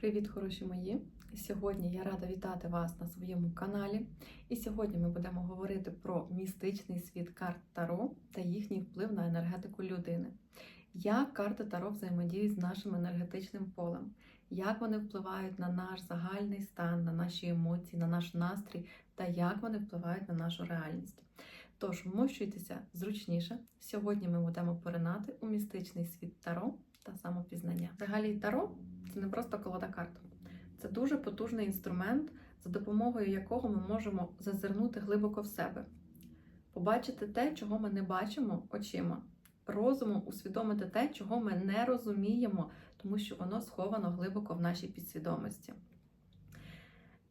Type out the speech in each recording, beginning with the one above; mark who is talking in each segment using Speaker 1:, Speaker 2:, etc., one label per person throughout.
Speaker 1: Привіт, хороші мої! Сьогодні я рада вітати вас на своєму каналі. І сьогодні ми будемо говорити про містичний світ карт Таро та їхній вплив на енергетику людини. Як карти Таро взаємодіють з нашим енергетичним полем, як вони впливають на наш загальний стан, на наші емоції, на наш настрій та як вони впливають на нашу реальність. Тож вмощуйтеся зручніше. Сьогодні ми будемо поринати у містичний світ Таро та самопізнання. Взагалі Таро це не просто колода карт. Це дуже потужний інструмент, за допомогою якого ми можемо зазирнути глибоко в себе, побачити те, чого ми не бачимо очима, розумом усвідомити те, чого ми не розуміємо, тому що воно сховано глибоко в нашій підсвідомості.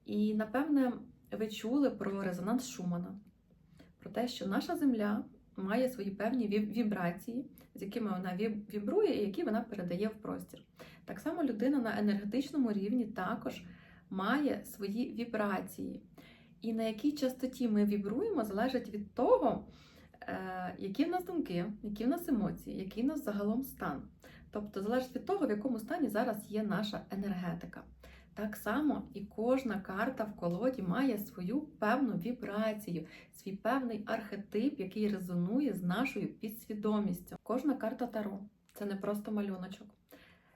Speaker 1: І напевне, ви чули про резонанс Шумана, про те, що наша Земля має свої певні вібрації, з якими вона вібрує і які вона передає в простір. Так само людина на енергетичному рівні також має свої вібрації. І на якій частоті ми вібруємо, залежить від того, е, які в нас думки, які в нас емоції, який в нас загалом стан. Тобто залежить від того, в якому стані зараз є наша енергетика. Так само і кожна карта в колоді має свою певну вібрацію, свій певний архетип, який резонує з нашою підсвідомістю. Кожна карта Таро це не просто малюночок.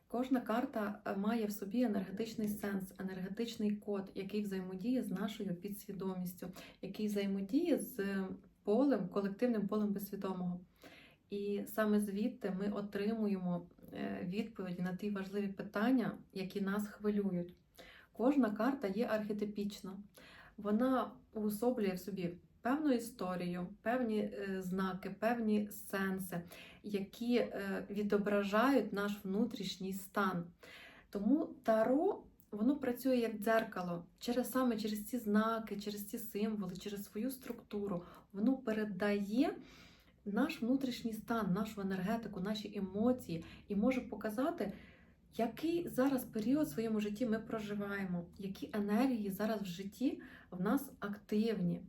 Speaker 1: Кожна карта е, має в собі енергетичний сенс, енергетичний код, який взаємодіє з нашою підсвідомістю, який взаємодіє з полем, колективним полем безсвідомого. І саме звідти ми отримуємо е, відповіді на ті важливі питання, які нас хвилюють. Кожна карта є архетипічна. Вона уособлює в собі певну історію, певні е, знаки, певні сенси, які е, відображають наш внутрішній стан. Тому таро воно працює як дзеркало через саме через ці знаки, через ці символи, через свою структуру. Воно передає наш внутрішній стан, нашу енергетику, наші емоції і може показати, який зараз період в своєму житті ми проживаємо, які енергії зараз в житті в нас активні,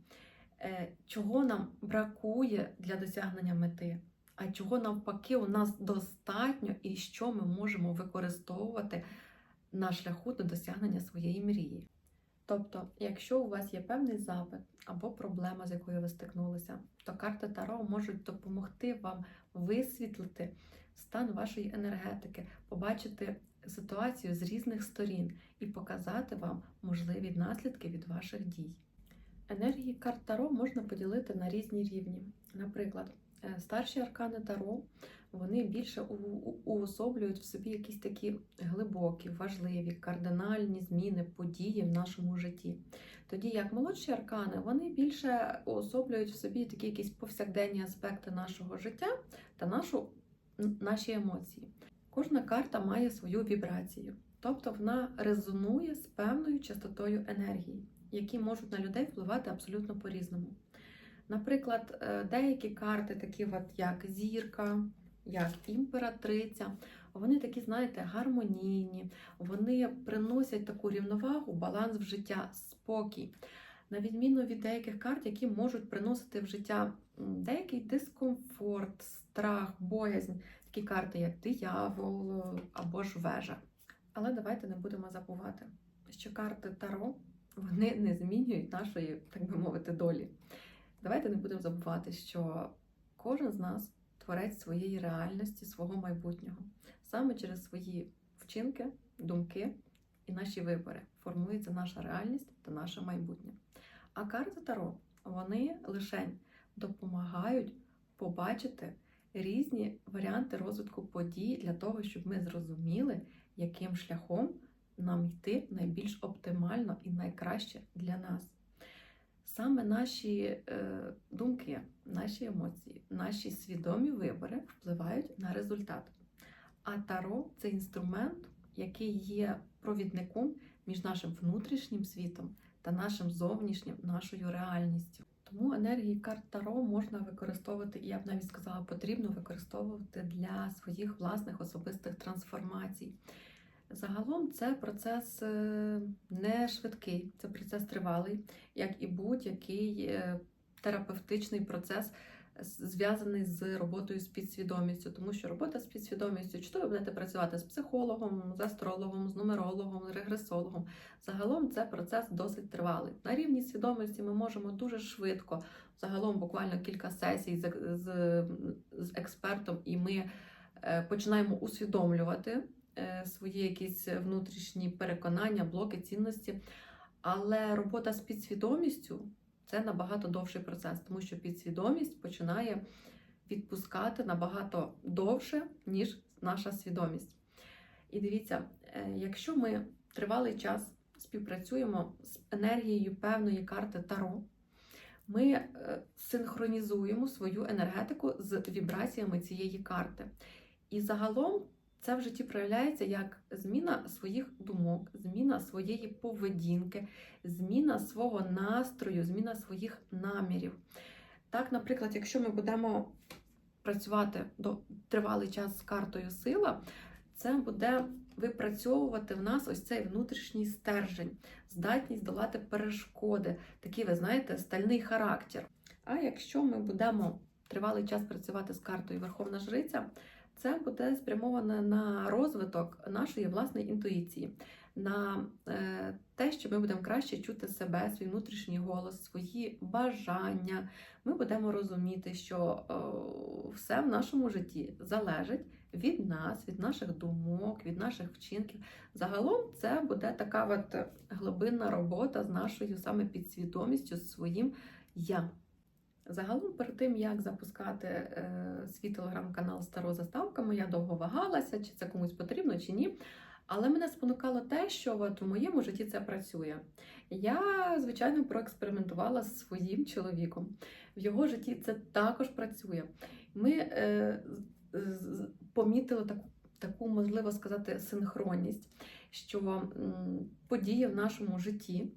Speaker 1: е, чого нам бракує для досягнення мети, а чого навпаки у нас достатньо і що ми можемо використовувати на шляху до досягнення своєї мрії. Тобто, якщо у вас є певний запит або проблема, з якою ви стикнулися, то карти Таро можуть допомогти вам висвітлити стан вашої енергетики, побачити ситуацію з різних сторін і показати вам можливі наслідки від ваших дій. Енергії карт Таро можна поділити на різні рівні. Наприклад, старші аркани Таро вони більше уособлюють в собі якісь такі глибокі, важливі, кардинальні зміни, події в нашому житті. Тоді як молодші аркани вони більше уособлюють в собі такі якісь повсякденні аспекти нашого життя та нашу, наші емоції. Кожна карта має свою вібрацію, тобто вона резонує з певною частотою енергії, які можуть на людей впливати абсолютно по-різному. Наприклад, е, деякі карти, такі от як зірка, як імператриця, вони такі, знаєте, гармонійні, вони приносять таку рівновагу, баланс в життя, спокій. На відміну від деяких карт, які можуть приносити в життя деякий дискомфорт, страх, боязнь, такі карти, як диявол е, або ж вежа. Але давайте не будемо забувати, що карти Таро вони не змінюють нашої, так би мовити, долі. Давайте не будемо забувати, що кожен з нас творець своєї реальності, свого майбутнього. Саме через свої вчинки, думки і наші вибори формується наша реальність та наше майбутнє. А карти Таро вони лише допомагають побачити різні варіанти розвитку подій для того, щоб ми зрозуміли, яким шляхом нам йти найбільш оптимально і найкраще для нас. Саме наші е, думки, наші емоції, наші свідомі вибори впливають на результат. А таро це інструмент, який є провідником між нашим внутрішнім світом та нашим зовнішнім, нашою реальністю. Тому енергії карт Таро можна використовувати, і я б навіть сказала, потрібно використовувати для своїх власних особистих трансформацій. Загалом це процес е, не швидкий, це процес тривалий, як і будь-який е, терапевтичний процес зв'язаний з роботою з підсвідомістю, тому що робота з підсвідомістю, чи то ви будете працювати з психологом, з астрологом, з нумерологом, регресологом. Загалом це процес досить тривалий. На рівні свідомості ми можемо дуже швидко, загалом буквально кілька сесій з, з, з експертом, і ми е, починаємо усвідомлювати свої якісь внутрішні переконання, блоки, цінності. Але робота з підсвідомістю це набагато довший процес, тому що підсвідомість починає відпускати набагато довше, ніж наша свідомість. І дивіться, е, якщо ми тривалий час співпрацюємо з енергією певної карти Таро, ми е, синхронізуємо свою енергетику з вібраціями цієї карти. І загалом це в житті проявляється як зміна своїх думок, зміна своєї поведінки, зміна свого настрою, зміна своїх намірів. Так, наприклад, якщо ми будемо працювати до тривалий час з картою сила, це буде випрацьовувати в нас ось цей внутрішній стержень, здатність долати перешкоди, такий, ви знаєте, стальний характер. А якщо ми будемо тривалий час працювати з картою Верховна Жриця, це буде спрямоване на розвиток нашої власної інтуїції, на е, те, що ми будемо краще чути себе, свій внутрішній голос, свої бажання. Ми будемо розуміти, що е, все в нашому житті залежить від нас, від наших думок, від наших вчинків. Загалом це буде така от глибинна робота з нашою саме підсвідомістю, з своїм я. Загалом, перед тим як запускати е, свій телеграм-канал Старо заставками, я довго вагалася, чи це комусь потрібно, чи ні. Але мене спонукало те, що от у моєму житті це працює. Я, звичайно, проекспериментувала з своїм чоловіком. В його житті це також працює. Ми е, помітили таку, таку, можливо сказати, синхронність, що м, події в нашому житті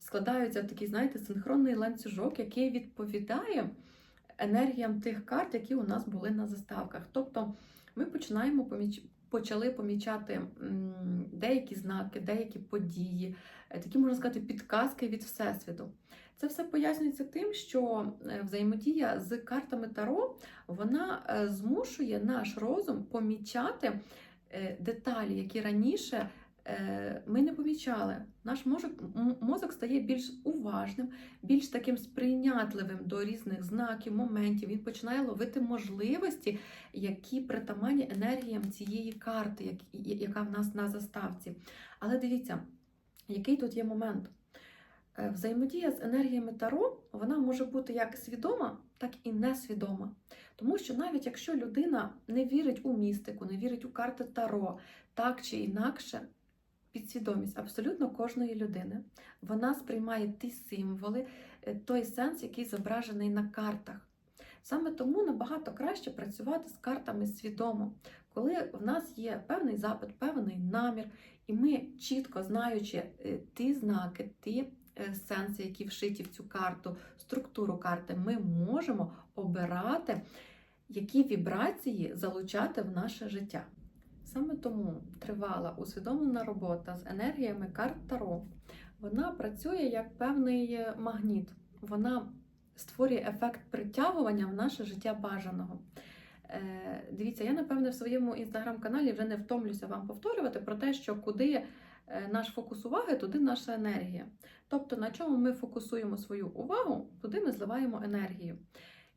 Speaker 1: складаються в такий, знаєте, синхронний ланцюжок, який відповідає енергіям тих карт, які у нас були на заставках. Тобто ми починаємо поміч... почали помічати деякі знаки, деякі події, е, такі можна сказати, підказки від Всесвіту. Це все пояснюється тим, що е, взаємодія з картами Таро вона е, змушує наш розум помічати деталі, які раніше ми не помічали. Наш мозок, мозок стає більш уважним, більш таким сприйнятливим до різних знаків, моментів. Він починає ловити можливості, які притаманні енергіям цієї карти, як- яка в нас на заставці. Але дивіться, який тут є момент. Е, Взаємодія з енергіями Таро вона може бути як свідома, так і несвідома. Тому що навіть якщо людина не вірить у містику, не вірить у карти Таро, так чи інакше, підсвідомість абсолютно кожної людини вона сприймає ті символи, е, той сенс, який зображений на картах. Саме тому набагато краще працювати з картами свідомо, коли в нас є певний запит, певний намір, і ми чітко знаючи е, ті знаки, ті е, сенси, які вшиті в цю карту, структуру карти, ми можемо обирати, які вібрації залучати в наше життя. Саме тому тривала усвідомлена робота з енергіями карт Таро. Вона працює як певний е, магніт. Вона створює ефект притягування в наше життя бажаного. Е, дивіться, я напевне в своєму інстаграм-каналі вже не втомлюся вам повторювати про те, що куди е, наш фокус уваги, туди наша енергія. Тобто, на чому ми фокусуємо свою увагу, туди ми зливаємо енергію.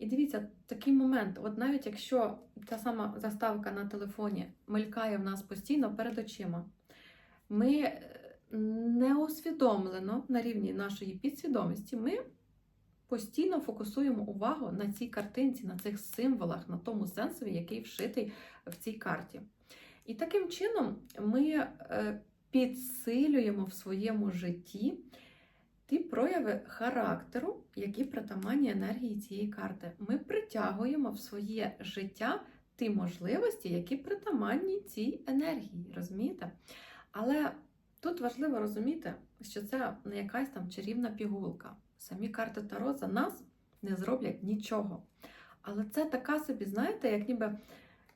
Speaker 1: І дивіться, такий момент, от навіть якщо ця сама заставка на телефоні мелькає в нас постійно перед очима, ми е, неусвідомлено на рівні нашої підсвідомості, ми постійно фокусуємо увагу на цій картинці, на цих символах, на тому сенсові, який вшитий в цій карті. І таким чином ми е, підсилюємо в своєму житті ті прояви характеру, які притаманні енергії цієї карти. Ми притягуємо в своє життя ті можливості, які притаманні цій енергії. Розумієте? Але тут важливо розуміти, що це не якась там чарівна пігулка. Самі карти Таро за нас не зроблять нічого. Але це така собі, знаєте, як ніби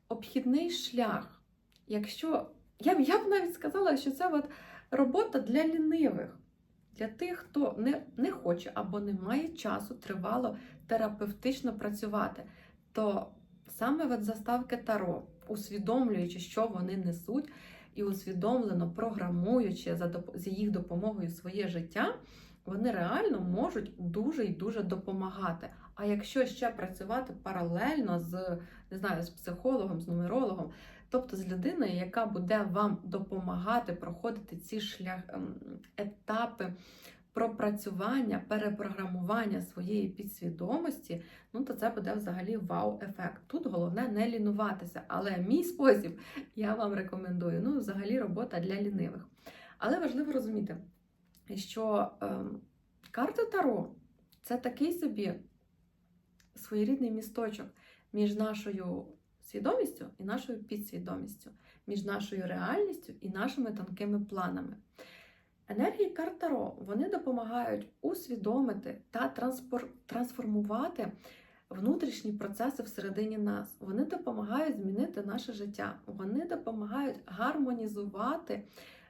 Speaker 1: обхідний шлях. Якщо я б, я б навіть сказала, що це от робота для лінивих. Для тих, хто не, не хоче або не має часу тривало терапевтично працювати, то саме от заставки Таро, усвідомлюючи, що вони несуть, і усвідомлено програмуючи за, за їх допомогою своє життя, вони реально можуть дуже і дуже допомагати. А якщо ще працювати паралельно з не знаю, з психологом, з нумерологом, тобто з людиною, яка буде вам допомагати проходити ці шлях ем, етапи пропрацювання, перепрограмування своєї підсвідомості, ну то це буде взагалі вау-ефект. Тут головне не лінуватися. Але мій спосіб я вам рекомендую. Ну, взагалі, робота для лінивих. Але важливо розуміти, що ем, карта Таро це такий собі своєрідний місточок між нашою свідомістю і нашою підсвідомістю, між нашою реальністю і нашими тонкими планами. Енергії карт Таро вони допомагають усвідомити та трансформувати внутрішні процеси всередині нас. Вони допомагають змінити наше життя, вони допомагають гармонізувати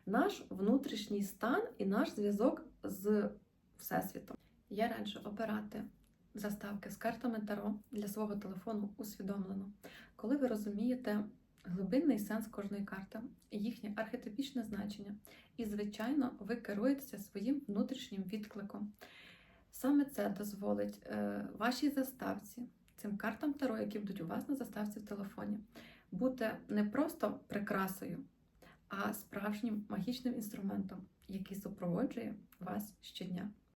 Speaker 1: наш внутрішній стан і наш зв'язок з Всесвітом. Я раджу обирати заставки з картами Таро для свого телефону усвідомлено, коли ви розумієте глибинний сенс кожної карти, їхнє архетипічне значення, і, звичайно, ви керуєтеся своїм внутрішнім відкликом. Саме це дозволить е, вашій заставці, цим картам Таро, які будуть у вас на заставці в телефоні, бути не просто прикрасою, а справжнім магічним інструментом, який супроводжує вас щодня.